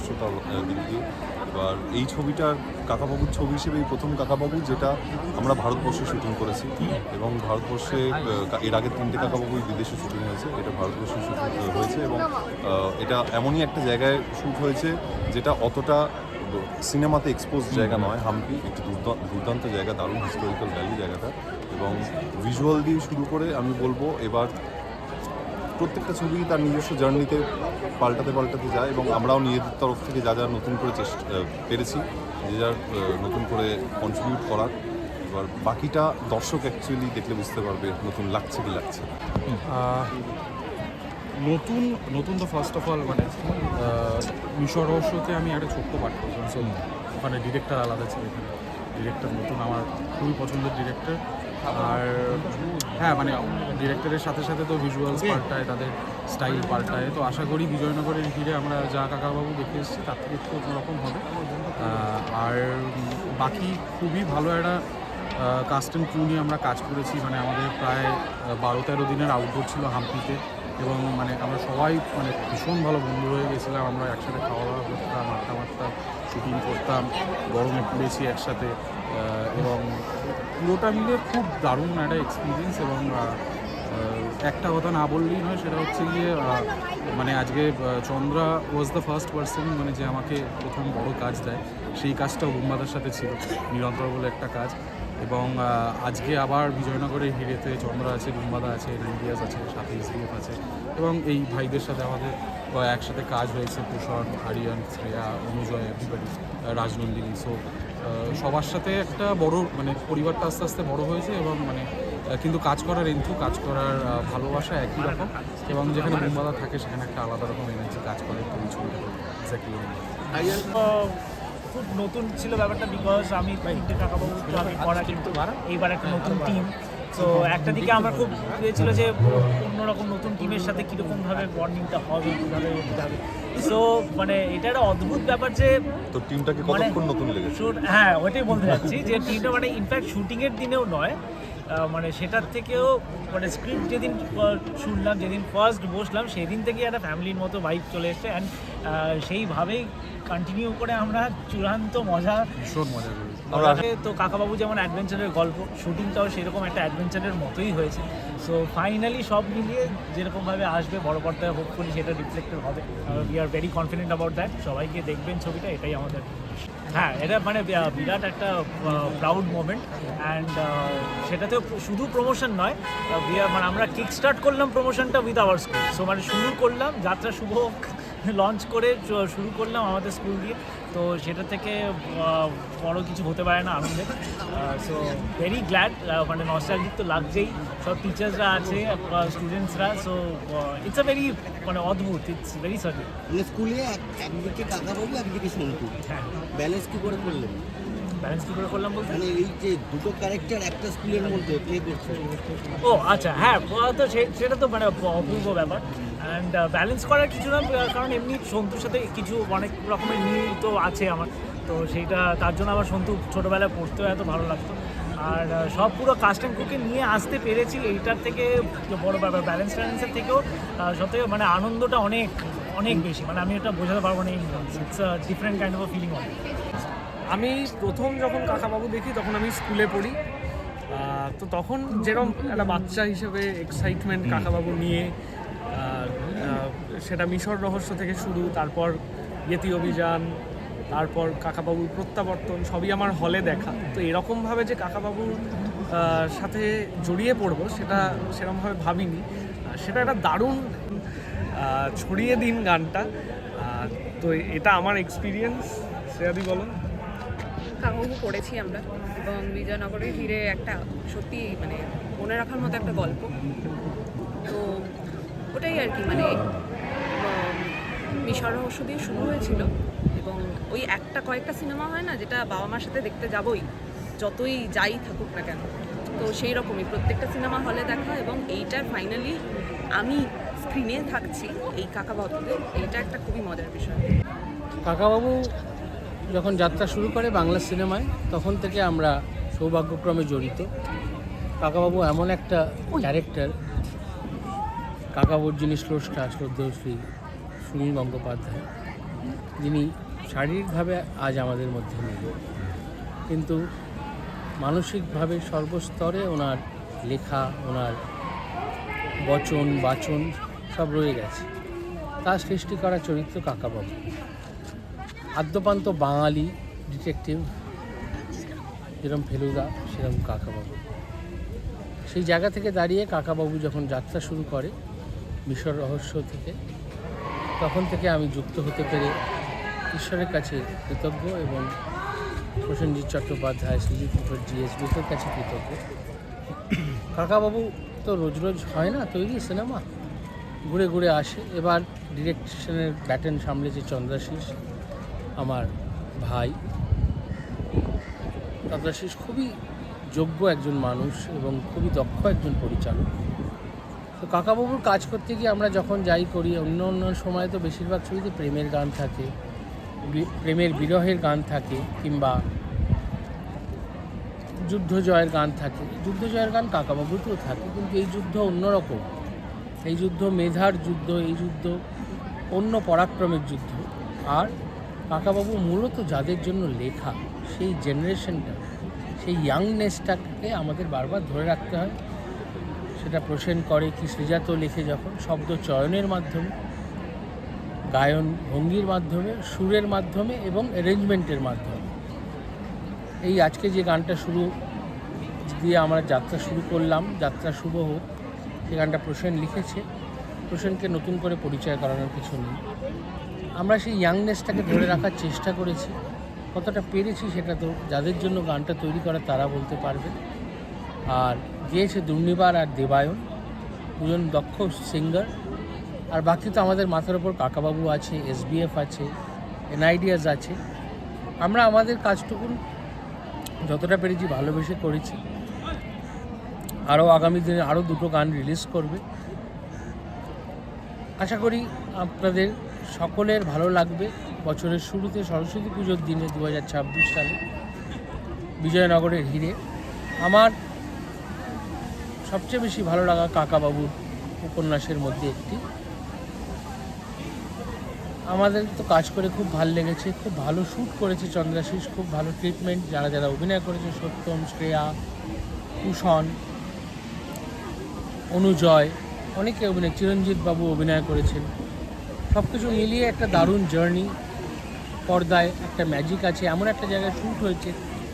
নিজস্বতা দিক দিয়ে এবার এই ছবিটার কাকাবাবুর ছবি হিসেবে এই প্রথম কাকাবাবু যেটা আমরা ভারতবর্ষে শুটিং করেছি। এবং ভারতবর্ষে এর আগে তিনটে কাকাবাবুই বিদেশে শুটিং হয়েছে। এটা ভারতবর্ষে শুটিং হয়েছে এবং এটা এমনই একটা জায়গায় শ্যুট হয়েছে যেটা অতটা সিনেমাতে এক্সপোজ জায়গা নয়। হাম্পি একটি দুর্দা- দুর্দান্ত জায়গা দারুণ হিস্টোরিক্যাল ভ্যালি জায়গাটা। এবং ভিজুয়াল দিয়ে শুরু করে আমি বলব এবার প্রত্যেকটা ছবি তার নিজস্ব জার্নিতে পাল্টাতে পাল্টাতে যায় এবং আমরাও নিজেদের তরফ থেকে যা যা নতুন করে চেষ্টা পেরেছি যে যার নতুন করে কন্ট্রিবিউট করার। এবার বাকিটা দর্শক অ্যাকচুয়ালি দেখলে বুঝতে পারবে নতুন লাগছে কি লাগছে নতুন নতুন তো ফার্স্ট অফ অল মানে মিশর রহস্যতে আমি একটা ছোট্ট পাঠ করলাম। ওখানে ডিরেক্টর আলাদা ছিল এখানে। ডিরেক্টর নতুন আমার খুবই পছন্দের ডিরেক্টর আর হ্যাঁ মানে ডিরেক্টরের সাথে সাথে তো ভিজুয়ালস পাল্টায় তাদের স্টাইল পাল্টায়। তো আশা করি বিজয়নগরের ঘিরে আমরা যা কাকাবাবু দেখে এসেছি তার থেকে একটু অন্যরকম হবে। আর বাকি খুবই ভালো একটা কাস্ট অ্যান্ড ক্রু নিয়ে আমরা কাজ করেছি। মানে আমাদের প্রায় বারো তেরো দিনের আউটডোর ছিল হাম্পিতে। এবং মানে আমরা সবাই মানে ভীষণ ভালো বন্ধু হয়ে গেছিলাম। আমরা একসাথে খাওয়া দাওয়া করতাম আড্ডা মারতাম শুটিং করতাম গরমে পুড়েছি একসাথে। এবং পুরোটা মিলে খুব দারুণ একটা এক্সপিরিয়েন্স এবং একটা কথা না বললেই নয়, সেটা হচ্ছে গিয়ে মানে আজকে Chandra was the first person মানে যে আমাকে প্রথম বড় কাজ দেয়, সেই কাজটাও বুম্বাদার সাথে ছিল, নিরন্তর বলে একটা কাজ। এবং আজকে আবার বিজয়নগরের হিরেতে চন্দ্রা আছে বুম্বাদা আছে ইন্ডিয়াস আছে, সাথে এসডিএফ আছে। এবং এই ভাইদের সাথে আমাদের একসাথে কাজ হয়েছে পোষণ আরিয়ান শ্রেয়া অনুজয় এভরিবাডি রাজনন্দিনী। সো সবার সাথে একটা বড় মানে পরিবারটা আস্তে আস্তে বড় হয়েছে এবং মানে কিন্তু কাজ করার এন্থু কাজ করার ভালোবাসা একই রকম এবং যেখানে বুম্বাদা থাকে সেখানে একটা আলাদা রকম এনার্জি কাজ করে তো এই ছবিটা এক্স্যাক্টলি খুব নতুন ছিল ব্যাপারটা বিকজ আমি পড়া কিন্তু এইবার একটা নতুন টিম তো একটা দিকে আমার খুব ইয়ে ছিল যে অন্যরকম নতুন টিমের সাথে কীরকমভাবে বন্ডিংটা হবে কীভাবে যাবে সো মানে এটা একটা অদ্ভুত ব্যাপার যে তো টিমটাকে মানে কতক্ষণ নতুন লেগেছে? হ্যাঁ ওইটাই বলতে যাচ্ছি যে টিমটা মানে ইনফ্যাক্ট শুটিংয়ের দিনেও নয় মানে সেটার থেকেও মানে স্ক্রিপ্ট যেদিন শুনলাম যেদিন ফার্স্ট বসলাম সেদিন থেকেই একটা ফ্যামিলির মতো বাইক চলে এসছে। অ্যান্ড সেইভাবেই কন্টিনিউ করে আমরা চূড়ান্ত মজা ভীষণ মজা করেছি। তো কাকাবাবু যেমন অ্যাডভেঞ্চারের গল্প শুটিংটাও সেরকম একটা অ্যাডভেঞ্চারের মতোই হয়েছে। সো ফাইনালি সব মিলিয়ে যেরকমভাবে আসবে বড় পর্দায় হোপফুলি সেটা রিফ্লেক্টেড হবে। We are very confident about that সবাইকে দেখবেন ছবিটা এটাই আমাদের। হ্যাঁ এটা মানে বিরাট একটা প্রাউড মোমেন্ট অ্যান্ড সেটাতে শুধু প্রমোশন নয় মানে আমরা কিক স্টার্ট করলাম প্রমোশনটা উইথ আওয়ার স্কুল সো মানে শুরু করলাম যাত্রা শুভ লঞ্চ করে শুরু করলাম আমাদের স্কুল দিয়ে। তো সেটা থেকে বড় কিছু হতে পারে না আনন্দের সো ভেরি গ্ল্যাড মানে নস্টালজিক তো লাগছেই। সব টিচার্সরা আছে স্টুডেন্টসরা সো ইটস আ ভেরি মানে অদ্ভুত ইটস ভেরি সার্টিন মানে স্কুলে এক- একদিকে কাকাবাবু একদিকে সন্তু হ্যাঁ। ব্যালেন্স কি করে করলেন? ব্যালেন্স কী করে করলাম বলতে? মানে এই যে দুটো ক্যারেক্টার একটা স্কুলের মধ্যে প্লে করছে? ও আচ্ছা হ্যাঁ তো সেটা তো মানে অপূর্ব ব্যাপার। অ্যান্ড ব্যালেন্স করার কিছু না কারণ এমনি সন্তুর সাথে কিছু অনেক রকমের মিল তো আছে আমার। তো সেইটা তার জন্য আমার সন্তু ছোটোবেলায় পড়তেও এত ভালো লাগতো। আর সব পুরো কাস্ট অ্যান্ড কুকে নিয়ে আসতে পেরেছি এইটার থেকে বড় ব্যাপার ব্যালেন্স ট্যালেন্সের থেকেও সব থেকে মানে আনন্দটা অনেক অনেক বেশি। মানে আমি এটা বোঝাতে পারব না it's different kind of feeling হবে আমি প্রথম যখন কাকাবাবু দেখি তখন আমি স্কুলে পড়ি। তো তখন যেরকম একটা বাচ্চা হিসেবে এক্সাইটমেন্ট কাকাবাবু নিয়ে সেটা মিশর রহস্য থেকে শুরু, তারপর ইয়েতি অভিযান, তারপর কাকাবাবুর প্রত্যাবর্তন, সবই আমার হলে দেখা। তো এরকমভাবে যে কাকাবাবুর সাথে জড়িয়ে পড়ব, সেটা সেরকমভাবে ভাবিনি। সেটা একটা দারুণ ছড়িয়ে দিন গানটা। তো এটা আমার এক্সপিরিয়েন্স শ্রেয়াদি, বলো। কাকাবাবু পড়েছি আমরা, এবং বিজয়নগরে ঘিরে একটা সত্যি মানে মনে রাখার মতো একটা গল্প। তো ওটাই আর কি মানে মিশর রহস্য দিয়ে শুরু হয়েছিল এবং ওই একটা কয়েকটা সিনেমা হয় না যেটা বাবা মার সাথে দেখতে যাবই যতই যাই থাকুক না কেন। তো সেই রকমই প্রত্যেকটা সিনেমা হলে দেখা এবং এইটার ফাইনালি আমি স্ক্রিনে থাকছি এই কাকাবাবুতে এইটা একটা খুবই মজার বিষয়। কাকাবাবু যখন যাত্রা শুরু করে বাংলা সিনেমায় তখন থেকে আমরা সৌভাগ্যক্রমে জড়িত। কাকাবাবু এমন একটা ক্যারেক্টার কাকাবুর যিনি স্রষ্টা শ্রদ্ধেয় শ্রী সুনীল গঙ্গোপাধ্যায়, যিনি শারীরিকভাবে আজ আমাদের মধ্যে নেই। কিন্তু মানসিকভাবে সর্বস্তরে ওনার লেখা, ওনার বচন, বাচন সব রয়ে গেছে। তার সৃষ্টি করা চরিত্র কাকাবাবু আদ্যপান্ত বাঙালি ডিটেকটিভ যেরকম ফেলুদা সেরকম কাকাবাবু সেই জায়গা থেকে দাঁড়িয়ে কাকাবাবু যখন যাত্রা শুরু করে মিশর রহস্য থেকে তখন থেকে আমি যুক্ত হতে পেরে ঈশ্বরের কাছে কৃতজ্ঞ এবং প্রসেনজিৎ চট্টোপাধ্যায় সৃজিত মুখার্জি জিএসবিদের কাছে কৃতজ্ঞ। কাকাবাবু তো রোজ রোজ হয় না, তৈরি সিনেমা। ঘুরে ঘুরে আসে। এবার ডিরেকশনের ব্যাটেন সামলেছে চন্দ্রাশিস আমার ভাই। চন্দ্রাশিস খুবই যোগ্য একজন মানুষ এবং খুবই দক্ষ একজন পরিচালক। তো কাকাবাবুর কাজ করতে গিয়ে আমরা যখন যাই করি, অন্য অন্য সময় তো বেশিরভাগ ছবিতে প্রেমের গান থাকে প্রেমের বিরহের গান থাকে, কিংবা যুদ্ধ জয়ের গান থাকে। যুদ্ধ জয়ের গান কাকাবাবুতেও থাকে, কিন্তু এই যুদ্ধ অন্যরকম এই যুদ্ধ মেধার যুদ্ধ, এই যুদ্ধ অন্য পরাক্রমের যুদ্ধ। আর কাকাবাবু মূলত যাদের জন্য লেখা, সেই জেনারেশনটা, সেই ইয়াংনেসটাকে আমাদের বারবার ধরে রাখতে হয়। সেটা প্রসেন করে কি সৃজাত লেখে যখন শব্দ চয়নের মাধ্যমে, গায়ন ভঙ্গির মাধ্যমে, সুরের মাধ্যমে এবং অ্যারেঞ্জমেন্টের মাধ্যমে। এই আজকে যে গানটা শুরু দিয়ে আমরা যাত্রা শুরু করলাম, যাত্রা শুভ হোক, সে গানটা প্রসেন লিখেছে। প্রসেনকে নতুন করে পরিচয় করানোর কিছু নেই। আমরা সেই ইয়াংনেসটাকে ধরে রাখার চেষ্টা করেছি। কতটা পেরেছি সেটা তো যাদের জন্য গানটা তৈরি করা তারা বলতে পারবে। আর গিয়েছে দুর্নিবার আর দেবায়ন, দুজন দক্ষ সিঙ্গার আর বাকি তো আমাদের মাথার ওপর কাকাবাবু আছে এসবিএফ আছে এনআইডিয়াস আছে। আমরা আমাদের কাজটুকু যতটা পেরেছি ভালোবেসে করেছি। আরও আগামী দিনে আরও দুটো গান রিলিজ করবে। আশা করি আপনাদের সকলের ভালো লাগবে। বছরের শুরুতে সরস্বতী পুজোর দিনে দু হাজার ছাব্বিশ সালে বিজয়নগরের হিরে। আমার সবচেয়ে বেশি ভালো লাগা কাকাবাবুর উপন্যাসের মধ্যে একটি। আমাদের তো কাজ করে খুব ভালো লেগেছে, খুব ভালো শ্যুট করেছে চন্দ্রাশিস, খুব ভালো ট্রিটমেন্ট, যারা যারা অভিনয় করেছে, সত্যম, শ্রেয়া, কুষণ, অনুজয়, অনেকে অভিনয় চিরঞ্জিত বাবু অভিনয় করেছেন। সব কিছু মিলিয়ে একটা দারুণ জার্নি পর্দায় একটা ম্যাজিক আছে। এমন একটা জায়গায় শ্যুট হয়েছে,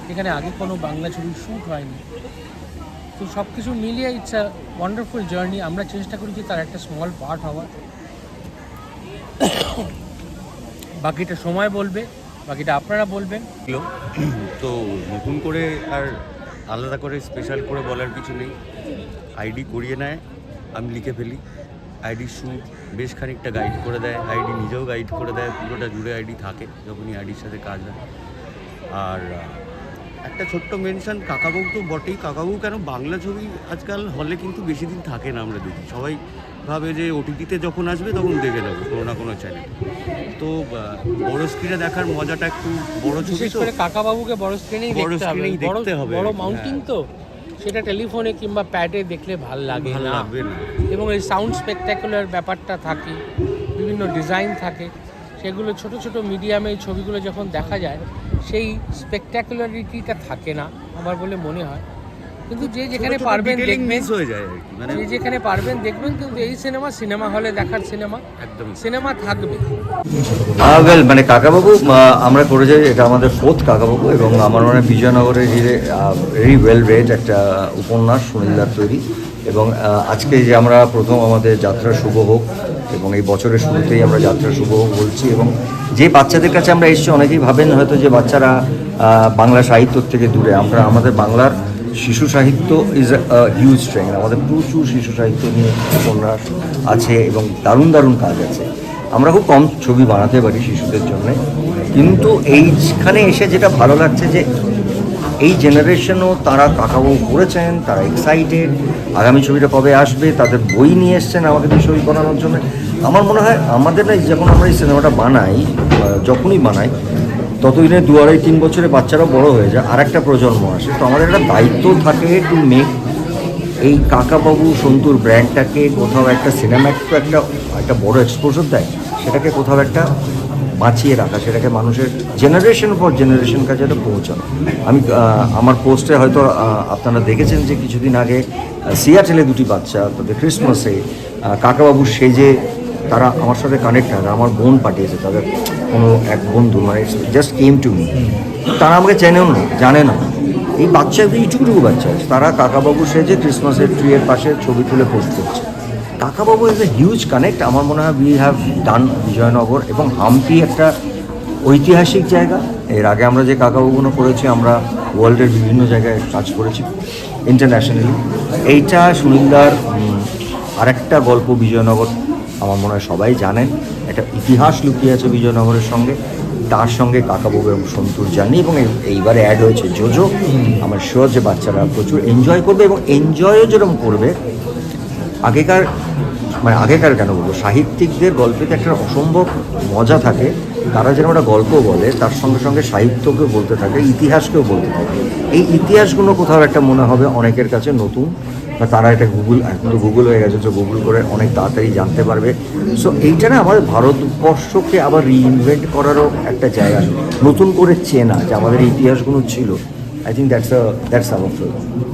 যেখানে আগে কোনো বাংলা ছবির শ্যুট হয়নি। তো সব কিছু মিলিয়ে ইটস আ ওয়ান্ডারফুল জার্নি আমরা চেষ্টা করেছি তার একটা স্মল পার্ট হওয়ার। বাকিটা সময় বলবে, বাকিটা আপনারা বলবেন। তো নতুন করে আর আলাদা করে স্পেশাল করে বলার কিছু নেই। আইডি করিয়ে নেয়, আমি লিখে ফেলি। আইডি শ্যুট বেশ খানিকটা গাইড করে দেয়। আইডি নিজেও গাইড করে দেয়, পুরোটা জুড়ে আইডি থাকে, যখনই আইডির সাথে কাজ হয়। আর একটা ছোট্ট মেনশন কাকাবাবু তো বটেই। কাকাবাবু কেন বাংলা ছবি আজকাল হলে কিন্তু বেশি দিন থাকে না আমরা দেখি। সবাই ভাবে যে ওটিটিতে যখন আসবে তখন দেখে নেব কোনো না কোনো চ্যানেল তো বড় স্ক্রিনে দেখার মজাটা একটু বড় ছবি তো। কাকাবাবুকে বড় স্ক্রিনেই বড় স্ক্রিনেই দেখতে হবে। বড় মাউন্টিং হ্যাঁ। তো। সেটা টেলিফোনে কিংবা প্যাডে দেখলে ভালো লাগে ভালো লাগবে না। এবং এই সাউন্ড স্পেকটাকুলার ব্যাপারটা থাকে বিভিন্ন ডিজাইন থাকে। সেগুলো ছোট ছোট মিডিয়ামে এই ছবিগুলো যখন দেখা যায় সেই স্পেকটাকুলারিটিটা থাকে না আমার বলে মনে হয়। কিন্তু যে যেখানে পারবেন দেখবেন হয়ে যায় আর কি মানে যে যেখানে পারবেন দেখবেন কিন্তু এই সিনেমা সিনেমা হলে দেখার সিনেমা একদমই। সিনেমা থাকবে। ওয়েল মানে কাকাবাবু আমরা করে যাই এটা আমাদের ফোর্থ কাকাবাবু এবং আমার মনে হয় বিজয়নগরের যে ভেরি ওয়েল রেড একটা উপন্যাস সুনীলদার তৈরি। এবং আজকে যে আমরা প্রথম আমাদের যাত্রা শুভ হোক এবং এই বছরের শুরুতেই আমরা যাত্রা শুভ বলছি এবং যে বাচ্চাদের কাছে আমরা এসেছি, অনেকেই ভাবেন হয়তো যে বাচ্চারা বাংলা সাহিত্য থেকে দূরে। আমরা, আমাদের বাংলার শিশু সাহিত্য ইজ হিউজ ট্রেন আমাদের প্রচুর শিশু সাহিত্য নিয়ে উপন্যাস আছে এবং দারুণ দারুণ কাজ আছে। আমরা খুব কম ছবি বানাতে পারি শিশুদের জন্য। কিন্তু এইখানে এসে যেটা ভালো লাগছে যে এই জেনারেশনও তারা কাকাবাবু করেছেন, তারা এক্সাইটেড আগামী ছবিটা কবে আসবে, তাদের বই নিয়ে এসছেন আমাকে দিয়ে ছবি বানানোর জন্য। আমার মনে হয় আমাদের না যখন আমরা এই সিনেমাটা বানাই যখনই বানাই, ততদিনে দু আড়াই তিন বছরে বাচ্চারাও বড় হয়ে যায় আর একটা প্রজন্ম আসে। তো আমাদের একটা দায়িত্ব থাকে টু মেক এই কাকাবাবু সন্তুর ব্র্যান্ডটাকে কোথাও একটা সিনেমাটিক একটা একটা বড় এক্সপোজার দেয়, সেটাকে কোথাও একটা বাঁচিয়ে রাখা, সেটাকে মানুষের জেনারেশন পর জেনারেশন কাছে এটা পৌঁছানো। আমি আমার পোস্টে হয়তো আপনারা দেখেছেন যে কিছুদিন আগে সিয়াটেলে দুটি বাচ্চা, তাদের ক্রিসমাসে কাকাবাবু সেজে তারা আমার সাথে কানেক্ট হয়, আমার বোন পাঠিয়েছে, তাদের কোনো এক বন্ধু মানে জাস্ট কেম টু মি তারা আমাকে চেনেও না, জানে না। এই বাচ্চা এইটুকুটুকু বাচ্চা, তারা কাকাবাবু সেজে ক্রিসমাসের ট্রিয়ের পাশে ছবি তুলে পোস্ট করছে। Kakababu is a huge connect আমার মনে হয় উই হ্যাভ ডান বিজয়নগর এবং হাম্পি একটা ঐতিহাসিক জায়গা। এর আগে আমরা যে কাকাবাবুগুলো করেছি আমরা ওয়ার্ল্ডের বিভিন্ন জায়গায় কাজ করেছি ইন্টারন্যাশনালি এইটা সুনীলদার আরেকটা গল্প বিজয়নগর আমার মনে হয় সবাই জানেন। একটা ইতিহাস লুকিয়ে আছে বিজয়নগরের সঙ্গে। তার সঙ্গে কাকাবাবু এবং সন্তুর জার্নি এবং এইবারে অ্যাড হয়েছে জোজো আমার শিওর যে বাচ্চারা প্রচুর এনজয় করবে এবং এনজয়ও যেরকম করবে আগেকার মানে আগেকার কেন বলব? সাহিত্যিকদের গল্পেতে একটা অসম্ভব মজা থাকে। তারা যেন একটা গল্প বলে, তার সঙ্গে সঙ্গে সাহিত্যকেও বলতে থাকে, ইতিহাসকেও বলতে থাকে। এই ইতিহাসগুলো কোথাও একটা মনে হবে অনেকের কাছে নতুন, বা তারা এটা গুগল এখন তো গুগল হয়ে গেছে, তো গুগল করে অনেক তাড়াতাড়ি জানতে পারবে। সো এইটা না আমাদের ভারতবর্ষকে আবার রিইনভেন্ট করারও একটা জায়গা। নতুন করে চেনা যে আমাদের ইতিহাসগুলো ছিল। I think that's that's our